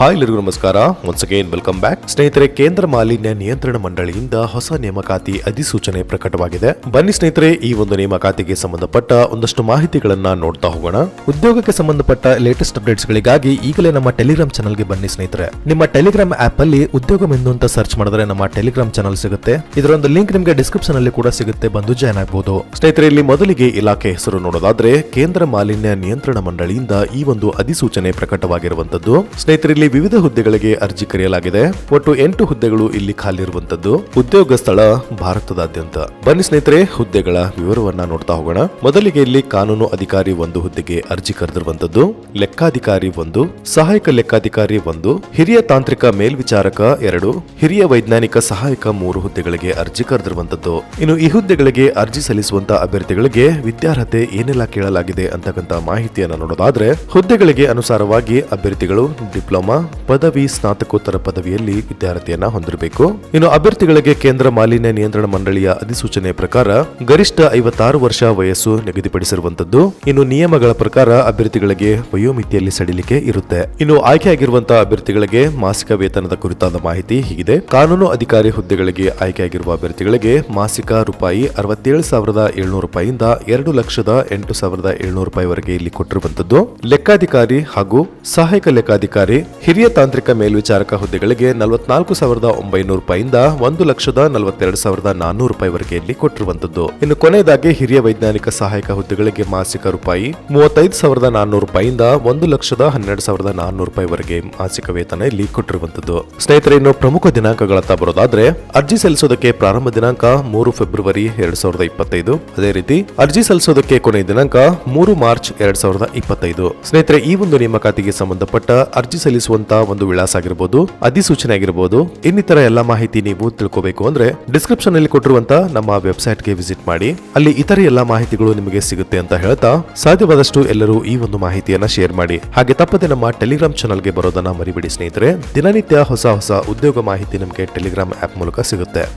Hi ಎಲ್ಲರಿಗೂ ನಮಸ್ಕಾರ. Once again welcome back ಸ್ನೇಹಿತರೆ, ಕೇಂದ್ರ ಮಾಲಿನ್ಯ ನಿಯಂತ್ರಣ ಮಂಡಳಿಯಿಂದ ಹೊಸ ನೇಮಕಾತಿ ಅಧಿಸೂಚನೆ ಪ್ರಕಟವಾಗಿದೆ. ಬನ್ನಿ ಸ್ನೇಹಿತರೆ, ಈ ಒಂದು ನೇಮಕಾತಿಗೆ ಸಂಬಂಧಪಟ್ಟ ಒಂದಷ್ಟು ಮಾಹಿತಿಗಳನ್ನ ನೋಡ್ತಾ ಹೋಗೋಣ. ಉದ್ಯೋಗಕ್ಕೆ ಸಂಬಂಧಪಟ್ಟ ಲೇಟೆಸ್ಟ್ ಅಪ್ಡೇಟ್ಸ್ ಗಳಿಗಾಗಿ ಈಗಲೇ ನಮ್ಮ ಟೆಲಿಗ್ರಾಮ್ ಚಾನಲ್ಗೆ ಬನ್ನಿ ಸ್ನೇಹಿತರೆ. ನಿಮ್ಮ ಟೆಲಿಗ್ರಾಮ್ ಆಪ್ ಅಲ್ಲಿ ಉದ್ಯೋಗ ಮೆಂದು ಅಂತ ಸರ್ಚ್ ಮಾಡಿದ್ರೆ ನಮ್ಮ ಟೆಲಿಗ್ರಾಮ್ ಚಾನಲ್ ಸಿಗುತ್ತೆ. ಇದರ ಒಂದು ಲಿಂಕ್ ನಿಮಗೆ ಡಿಸ್ಕ್ರಿಪ್ಷನ್ ಅಲ್ಲಿ ಕೂಡ ಸಿಗುತ್ತೆ, ಬಂದು ಜಾಯ್ನ್ ಆಗಬಹುದು ಸ್ನೇಹಿತರೆ, ಇಲ್ಲಿ ಮೊದಲಿಗೆ ಇಲಾಖೆ ಹೆಸರು ನೋಡೋದಾದ್ರೆ, ಕೇಂದ್ರ ಮಾಲಿನ್ಯ ನಿಯಂತ್ರಣ ಮಂಡಳಿಯಿಂದ ಈ ಒಂದು ಅಧಿಸೂಚನೆ ಪ್ರಕಟವಾಗಿರುವಂತದ್ದು ಸ್ನೇಹಿತರೆ ವಿವಿಧ ಹುದ್ದೆಗಳಿಗೆ ಅರ್ಜಿ ಕರೆಯಲಾಗಿದೆ. ಒಟ್ಟು ಎಂಟು ಹುದ್ದೆಗಳು ಇಲ್ಲಿ ಖಾಲಿ ಇರುವಂತದ್ದು ಉದ್ಯೋಗ ಸ್ಥಳ ಭಾರತದಾದ್ಯಂತ. ಬನ್ನಿ ಸ್ನೇಹಿತರೆ, ಹುದ್ದೆಗಳ ವಿವರವನ್ನ ನೋಡ್ತಾ ಹೋಗೋಣ. ಮೊದಲಿಗೆ ಇಲ್ಲಿ ಕಾನೂನು ಅಧಿಕಾರಿ ಒಂದು ಹುದ್ದೆಗೆ ಅರ್ಜಿ ಕರೆದಿರುವಂತದ್ದು. ಲೆಕ್ಕಾಧಿಕಾರಿ ಒಂದು, ಸಹಾಯಕ ಲೆಕ್ಕಾಧಿಕಾರಿ ಒಂದು, ಹಿರಿಯ ತಾಂತ್ರಿಕ ಮೇಲ್ವಿಚಾರಕ ಎರಡು, ಹಿರಿಯ ವೈಜ್ಞಾನಿಕ ಸಹಾಯಕ ಮೂರು ಹುದ್ದೆಗಳಿಗೆ ಅರ್ಜಿ ಕರೆದಿರುವಂತದ್ದು. ಇನ್ನು ಈ ಹುದ್ದೆಗಳಿಗೆ ಅರ್ಜಿ ಸಲ್ಲಿಸುವಂತ ಅಭ್ಯರ್ಥಿಗಳಿಗೆ ವಿದ್ಯಾರ್ಹತೆ ಏನೆಲ್ಲ ಕೇಳಲಾಗಿದೆ ಅಂತಕ್ಕಂಥ ಮಾಹಿತಿಯನ್ನು ನೋಡೋದಾದ್ರೆ, ಹುದ್ದೆಗಳಿಗೆ ಅನುಸಾರವಾಗಿ ಅಭ್ಯರ್ಥಿಗಳು ಡಿಪ್ಲೊಮಾ ಪದವಿ ಸ್ನಾತಕೋತ್ತರ ಪದವಿಯಲ್ಲಿ ವಿದ್ಯಾರ್ಥಿಯನ್ನ ಹೊಂದಿರಬೇಕು. ಇನ್ನು ಅಭ್ಯರ್ಥಿಗಳಿಗೆ ಕೇಂದ್ರ ಮಾಲಿನ್ಯ ನಿಯಂತ್ರಣ ಮಂಡಳಿಯ ಅಧಿಸೂಚನೆ ಪ್ರಕಾರ ಗರಿಷ್ಠ ಐವತ್ತಾರು ವರ್ಷ ವಯಸ್ಸು ನಿಗದಿಪಡಿಸಿರುವಂತದ್ದು ಇನ್ನು ನಿಯಮಗಳ ಪ್ರಕಾರ ಅಭ್ಯರ್ಥಿಗಳಿಗೆ ವಯೋಮಿತಿಯಲ್ಲಿ ಸಡಿಲಿಕೆ ಇರುತ್ತೆ. ಇನ್ನು ಆಯ್ಕೆಯಾಗಿರುವಂತಹ ಅಭ್ಯರ್ಥಿಗಳಿಗೆ ಮಾಸಿಕ ವೇತನದ ಕುರಿತಾದ ಮಾಹಿತಿ ಹೀಗಿದೆ. ಕಾನೂನು ಅಧಿಕಾರಿ ಹುದ್ದೆಗಳಿಗೆ ಆಯ್ಕೆಯಾಗಿರುವ ಅಭ್ಯರ್ಥಿಗಳಿಗೆ ಮಾಸಿಕ ರೂಪಾಯಿ ಅರವತ್ತೇಳು ಸಾವಿರದ ಏಳ್ನೂರು ರೂಪಾಯಿಯಿಂದ ಎರಡು ಲಕ್ಷದ ಎಂಟು ಸಾವಿರದ ಏಳ್ನೂರು ರೂಪಾಯಿವರೆಗೆ ಇಲ್ಲಿ ಕೊಟ್ಟಿರುವಂತದ್ದು ಲೆಕ್ಕಾಧಿಕಾರಿ ಹಾಗೂ ಸಹಾಯಕ ಲೆಕ್ಕಾಧಿಕಾರಿ ಹಿರಿಯ ತಾಂತ್ರಿಕ ಮೇಲ್ವಿಚಾರಕ ಹುದ್ದೆಗಳಿಗೆ ನಲವತ್ನಾಲ್ಕು ಸಾವಿರದ ಒಂಬೈನೂರು ರೂಪಾಯಿಂದ ಒಂದು ಲಕ್ಷದ ನಲವತ್ತೆರಡು ಸಾವಿರದ ನಾನ್ನೂರು ಇಲ್ಲಿ ಕೊಟ್ಟಿರುವಂತದ್ದು ಇನ್ನು ಕೊನೆಯದಾಗಿ ಹಿರಿಯ ವೈಜ್ಞಾನಿಕ ಸಹಾಯಕ ಹುದ್ದೆಗಳಿಗೆ ಮಾಸಿಕ ರೂಪಾಯಿ ಮೂವತ್ತೈದು ಸಾವಿರದ ನಾನ್ನೂರು ರೂಪಾಯಿಯಿಂದ ಒಂದು ಲಕ್ಷದ ಹನ್ನೆರಡು ಸಾವಿರದ ನಾನ್ನೂರು ರೂಪಾಯಿವರೆಗೆ ಮಾಸಿಕ ವೇತನ ಇಲ್ಲಿ ಕೊಟ್ಟಿರುವಂತದ್ದು ಸ್ನೇಹಿತರೆ, ಇನ್ನು ಪ್ರಮುಖ ದಿನಾಂಕಗಳತ್ತ ಬರೋದಾದ್ರೆ ಅರ್ಜಿ ಸಲ್ಲಿಸೋದಕ್ಕೆ ಪ್ರಾರಂಭ ದಿನಾಂಕ ಮೂರು ಫೆಬ್ರವರಿ ಎರಡ್ ಸಾವಿರದ ಇಪ್ಪತ್ತೈದು. ಅದೇ ರೀತಿ ಅರ್ಜಿ ಸಲ್ಲಿಸೋದಕ್ಕೆ ಕೊನೆಯ ದಿನಾಂಕ ಮೂರು ಮಾರ್ಚ್ ಎರಡ್ ಸಾವಿರದ ಇಪ್ಪತ್ತೈದು. ಸ್ನೇಹಿತರೆ, ಈ ಒಂದು ನೇಮಕಾತಿಗೆ ಸಂಬಂಧಪಟ್ಟ ಅರ್ಜಿ ಸಲ್ಲಿಸುವಂತ ಒಂದು ವಿಳಾಸ ಆಗಿರ್ಬೋದು, ಅಧಿಸೂಚನೆ ಆಗಿರಬಹುದು ಇನ್ನಿತರ ಎಲ್ಲ ಮಾಹಿತಿ ನೀವು ತಿಳ್ಕೋಬೇಕು ಅಂದ್ರೆ ಡಿಸ್ಕ್ರಿಪ್ಷನ್ ಅಲ್ಲಿ ಕೊಟ್ಟಿರುವಂತಹ ನಮ್ಮ ವೆಬ್ಸೈಟ್ಗೆ ವಿಸಿಟ್ ಮಾಡಿ. ಅಲ್ಲಿ ಇತರ ಎಲ್ಲ ಮಾಹಿತಿಗಳು ನಿಮಗೆ ಸಿಗುತ್ತೆ ಅಂತ ಹೇಳ್ತಾ ಸಾಧ್ಯವಾದಷ್ಟು ಎಲ್ಲರೂ ಈ ಒಂದು ಮಾಹಿತಿಯನ್ನ ಶೇರ್ ಮಾಡಿ. ಹಾಗೆ ತಪ್ಪದೆ ನಮ್ಮ ಟೆಲಿಗ್ರಾಮ್ ಚಾನಲ್ಗೆ ಬರೋದನ್ನ ಮರಿಬೇಡಿ ಸ್ನೇಹಿತರೆ. ದಿನನಿತ್ಯ ಹೊಸ ಹೊಸ ಉದ್ಯೋಗ ಮಾಹಿತಿ ನಿಮಗೆ ಟೆಲಿಗ್ರಾಮ್ ಆಪ್ ಮೂಲಕ ಸಿಗುತ್ತೆ.